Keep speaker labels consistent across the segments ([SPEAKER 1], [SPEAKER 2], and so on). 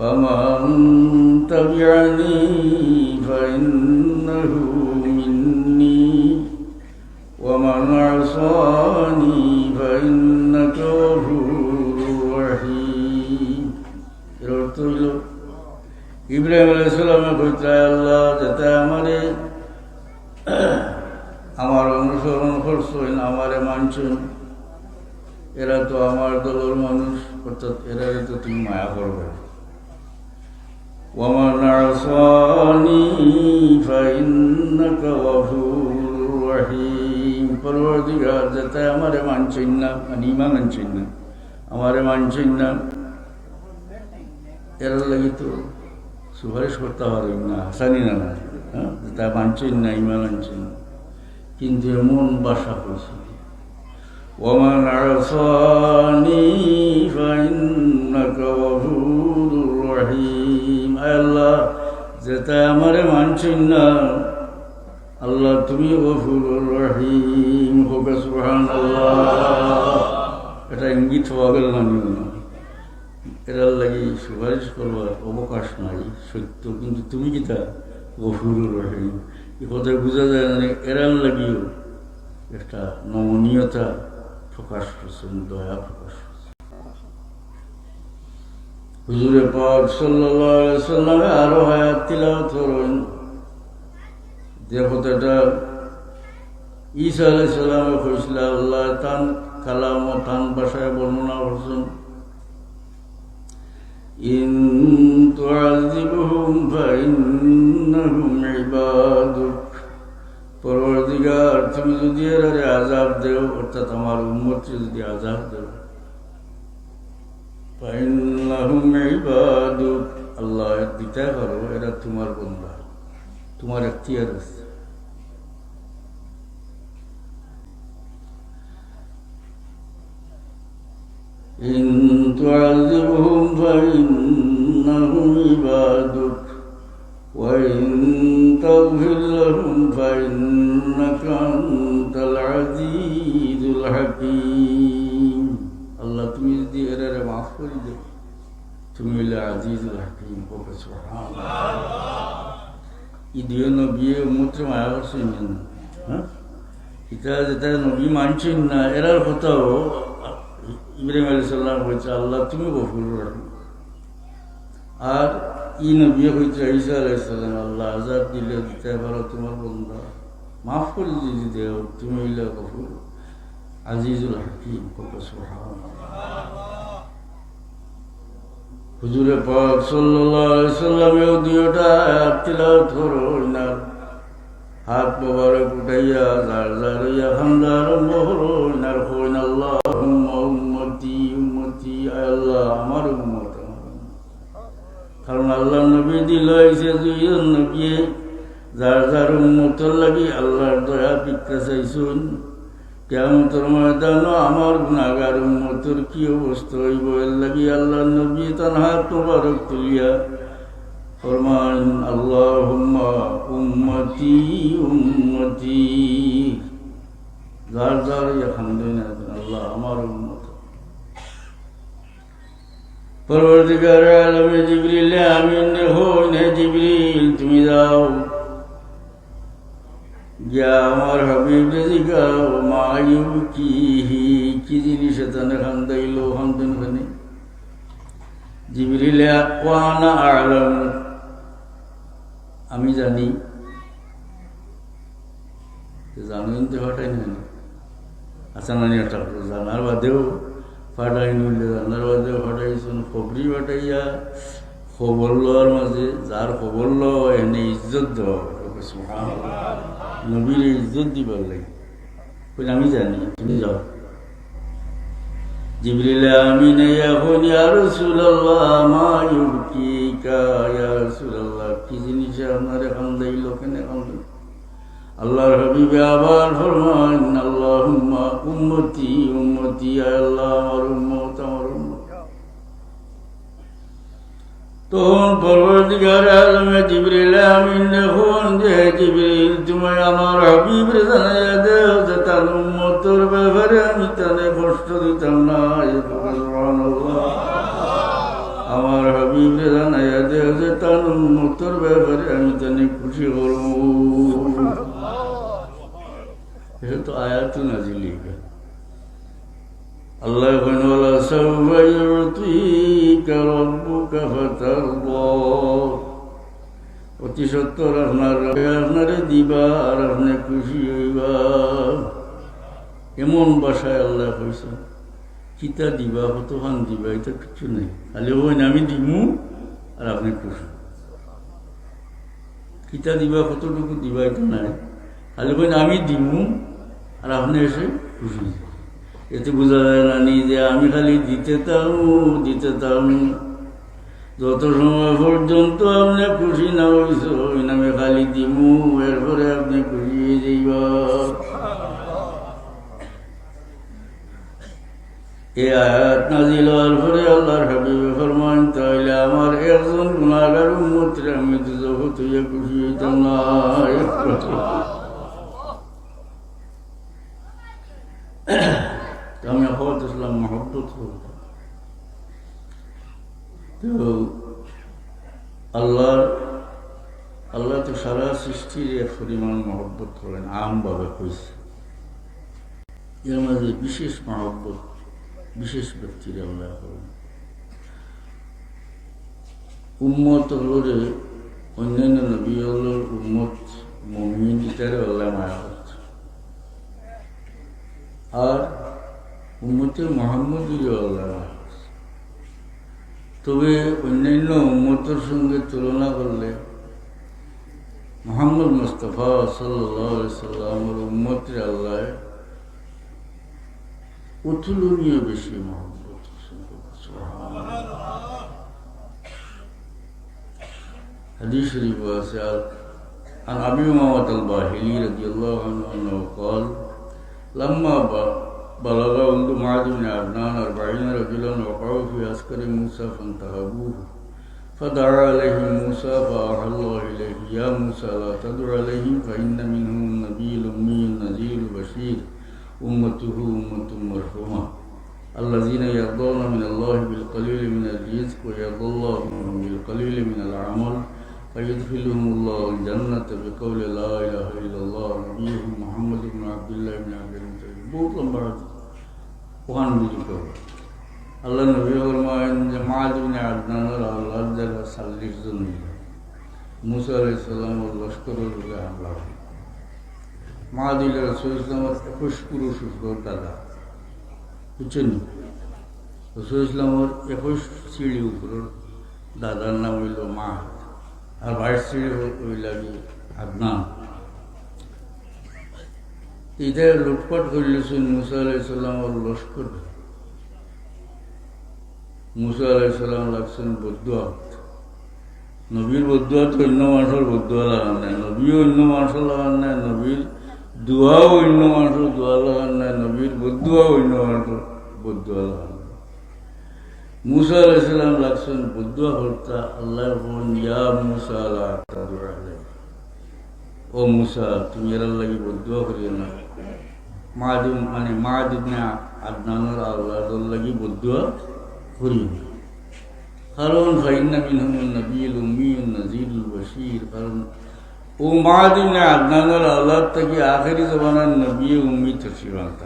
[SPEAKER 1] فمن تبعني فإنه مني ومن عصاني فإنك غفور رحيم এর অর্থ হইল ইব্রাহিম আলাইসালামে কইতে আল্লাহ যাতে আমারে আমার অনুসরণ করছেন আমারে মানছেন এরা তো আমার দলের মানুষ অর্থাৎ এরা তো তুমি মায়া করবে ومن عصاني فإنك غفور رحيم পরবর্তীকার যাতে আমারে মানছেন না মানে ইমান আনছেন না আমারে মানছেন না এর লাগি তো সুপারিশ করতে পারবেন না হাসানি না না হ্যাঁ তা মানছেন না ইমান আনছেন না কিন্তু এমন বাসা করছে ومن عصاني فإنك غفور رحيم আয় আল্লাহ, যেটা আমারে মানছেন না, আল্লাহ তুমি আল্লাহ এটা ইঙ্গিত হওয়া গেল না না এরার লাগি সুপারিশ করবার অবকাশ নাই, সত্য, কিন্তু তুমি কিতা গফুর রহিম এ কথায় বোঝা যায় না এরার লাগিও একটা নমনীয়তা প্রকাশ করছেন দয়া প্রকাশ হুজুরে পাক সাল্লামে আরও হায়াত তিলাওয়াত যে ঈসা আলাই সাল্লামে আল্লাহ তান কালাম ও তান ভাষায় বর্ণনা করছেন। পরবর্তীকার তুমি যদি এর আজাব দেও, অর্থাৎ আমার উন্মতকে যদি আজাব দেও আল্লাহ দিতে পারো এরা তোমার বন্ধা তোমার এখতিয়ার আছে إن تعذبهم فإنهم عبادك وإن تغفر لهم فإنك أنت العزيز الحكيم তুমি আজিজুল হাকিম ওকে সুবহান ই দুই নবী উম্মত মায়া করছেন হ্যাঁ এটা যেটা নবী মানছেন না এরার কথাও ইব্রাহিম আলী সাল্লাম বলছে আল্লাহ তুমি গফুর রাখো আর ই নবী হইতে ঈসা আলাইসাল্লাম আল্লাহ আজাদ দিলে দিতে পারো তোমার বন্ধা মাফ করে যদি দেও তুমি গফুর আজিজুল হাকিম কত সুবহান হুজুরে পাক সাল্লামেও দুইটা আয়াত তিলাওয়াত করো ইনার হাত মোবারক উঠাইয়া যার যার ইয়া খান্দার মোহরো ইনার হইন আল্লাহ উম্মতি উম্মতি আল্লাহ, আমার উম্মত কারণ আল্লাহ নবী দিল এসে দুইজন নবী। যার যার উম্মতর লাগি আল্লাহর দয়া পিকতে চাইছুন। কেমতর ময়দান আমার গুণাগার উম্মতর কি অবস্থা হইব? এর লাগি আল্লাহ নবী তান হাত মোবারক তুলিয়া ফরমান আল্লাহ উম্মতি উম্মতি। যার যার এখন আল্লাহ আমার উম্মত। পরবর্তীকার আলমে জিবরিল, আমিন হইন জিবরিল, তুমি যাও। গিয়া আমার হাবিব জিগাও মায়ু কি হি, কি জিনিস এখানে খান্দাইল খান্দন খানে জিবরিল ওয়ানা আলম। আমি জানি। জানুন তো হঠাই না আচ্ছা নানি একটা জানার বাদেও ফাটাই নিলে জানার বাদেও ফাটাইছুন খবরি ফাটাইয়া খবর লওয়ার মাঝে, যার খবর লওয়া এনে ইজ্জত দেওয়া নবীর ইজ্জত দিবার লাগে আমি জানি, তুমি যাও। জিবরিল আমিন এখন ইয়া রাসূলুল্লাহ মা ইউকিকা ইয়া রাসূলুল্লাহ। কি জিনিস আপনার এখন দেইল কেন এখন আল্লাহর হাবিবে আবার ফরমান আল্লাহুম্মা উম্মতি উম্মতি, আল্লাহ আমার উম্মত তখন পরবর্তীকার আলমে জিবরিল আমিন দেখুন যে জিবরিল তুমি আমার হাবিব রে জানাইয়া দেও যে তার উম্মতর ব্যাপারে আমি তাদের কষ্ট দিতাম না আমার হাবিব হাবিবরে জানাইয়া দেয় যে তার উন্মতর ব্যাপারে আমি তাকে খুশি করব। তো আয়াত নাজিলি। অতি সত্তর আপনার, আপনারে দিবা আর আপনি খুশি হইবা এমন বাসায় আল্লাহ কইছে কিতা দিবা কতখান দিবা, এটা কিছু নেই। খালি ওই আমি দিমু আর আপনি খুশি। কিতা দিবা, কতটুকু দিবা, এটা নাই। খালি ওই আমি দিমু আর আপনি এসে খুশি। এতে বোঝা যায় না নি যে আমি খালি দিতে তাও দিতে তাও যত সময় পর্যন্ত আপনি খুশি না হইস ওই নামে খালি দিমু, এরপরে আপনি খুশি হয়ে যাইবা এই আয়াত নাজিল হওয়ার পরে আল্লাহর হাবিবে ফরমান তাহলে আমার একজন গুণাগার উন্মতরে আমি তো জগৎ হইয়া খুশি হইতাম না এক কথা। তো আমি হওয়াত ইসলাম মহব্বত করতাম তো আল্লাহ আল্লাহ তো সারা সৃষ্টির এক পরিমাণ মহব্বত করেন, আমভাবে হয়েছে এর মাঝে বিশেষ মহব্বত, বিশেষ ব্যক্তির আল্লাহ করেন। উম্মত হলরে অন্যান্য নবী হলোর উম্মত মমিন ইটারে আল্লাহ মায়া করছে। আর উম্মতে মোহাম্মদুর আল্লাহ তবে অন্যান্য উম্মতের সঙ্গে তুলনা করলে মোহাম্মদ মুস্তফা সাল্লামের উম্মতের আল্লাহ অতুলনীয় বেশি মোহাম্মদ حديث شريف واسع عن أبي أمامة الباهلي رضي الله عنه أنه قال لما بلغ عند معاذ بن عدنان أربعين رجلا وقعوا في عسكر موسى فانتهبوه. فدعا عليهم موسى فأوحى الله إليه. يا موسى لا تدع عليهم فإن منهم النبي الأمي النذير البشير. أمته أمة مرحومة. الذين يرضون من الله بالقليل من الرزق ويرضى الله منهم بالقليل من العمل. فيدخلهم الله الجنة بقول لا إله إلا الله نبيه محمد بن عبد الله بن عبد المطلب. بوطن بعد ওখান বুঝি করব আল্লাহ নবী ফরমায়েন যে মাহাদিন আদনানের আল্লাহর জায়গা চাল্লিশ জন মিলে মুসা আলাইসাল্লাম ও লস্করের উপরে হামলা হয়। মাহাদিল রসুল ইসলামের একুশ পুরুষ দাদা। বুঝছেন? রসুল ইসলামের একুশ সিঁড়ি উপরের দাদার নাম হইল মাহাদ আর বাইশ সিঁড়ি হইল আদনান। এটা লুটপাট করিলেছেন মুসা আলাইসাল্লামের লস্কর মুসা আলাইসাল্লাম লাগছেন বদুয়াত নবীর বদুয়াত অন্য মানুষের বদুয়া লাগান নাই। নবীও অন্য মানুষের লাগান নাই, নবীর দোয়াও অন্য মানুষের দোয়া লাগান নাই, নবীর বদুয়াও অন্য মানুষের বদুয়া লাগান মুসা আলাইসাল্লাম লাগছেন বদুয়া কর্তা আল্লাহ ইয়া মুসা আল্লাহ ও মুসা, তুমি এর লাগি বদুয়া করিও না। মা মানে মা দিনে আদনানোর আল্লাহর লাগি বদুয়া করি কারণ ফাইন্না মিনহুম নবীল উম্মিউন নাজিরুল বশীর। কারণ ও মাদিন আদনানের আল্লাহ থেকে আখেরি জমানার নবী উম্মি তসির আনতা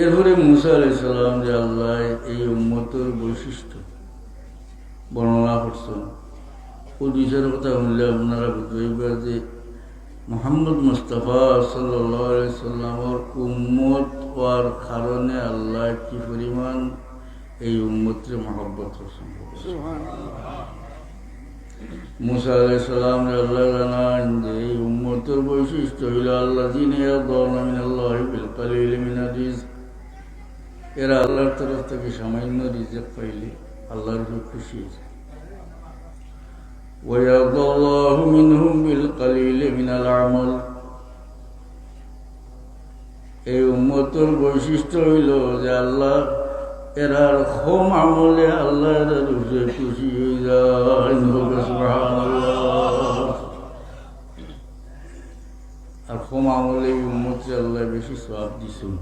[SPEAKER 1] এরপরে মুসা আলাইসাল্লাম যে আল্লাহ এই উম্মতের বৈশিষ্ট্য বর্ণনা করছেন। কথা আপনারা মোহাম্মদ মুস্তফা সাল্লামের উম্মত হওয়ার কারণে আল্লাহ কি পরিমাণ এই উম্মতের মহব্বত মুসা আলাই আল্লাহ জানান যে এই উম্মতের বৈশিষ্ট্য হইল আল্লাহ মিন আল্লাহ এরা আল্লাহর তরফ থেকে সামান্য রিজেক পাইলে আল্লাহর খুশি হয়েছে। ويرضى الله منهم بالقليل من العمل এই উম্মতর বৈশিষ্ট্য হইল যে আল্লাহ এরার হোম আমলে আল্লাহ এরা রুজে খুশি হয়ে যায় আর হোম আমলে এই উম্মতকে আল্লাহ বেশি সব দিছেন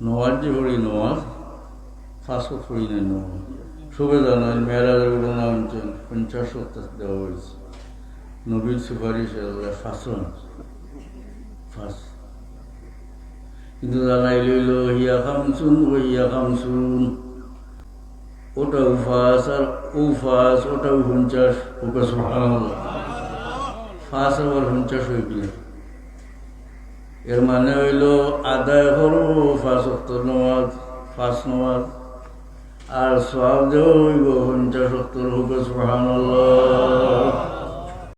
[SPEAKER 1] নওয়াজ যে পড়ি নওয়াজ ফাঁসও করি নাই নয় সুবেদা নয় মেয়েরাদের ঘটনা অঞ্চল পঞ্চাশ সপ্তাহ দেওয়া হয়েছে। নবীর সুপারিশ ফাঁসও ফাঁস। কিন্তু জানাই লইল হিয়া খামসুন ও হিয়া খামসুন। ওটাও ফাঁস আর ও ফাঁস, ওটাও পঞ্চাশ। ওকে সুবহানাল্লাহ। ফাঁস আবার পঞ্চাশ হয়ে গেলে। এর মানে হইল, আদায় করো ফাঁস সত্তর নমাজ, ফাঁস নমাজ। আর সব দেব পঞ্চাশ সত্তর হোক সুবহানাল্লাহ।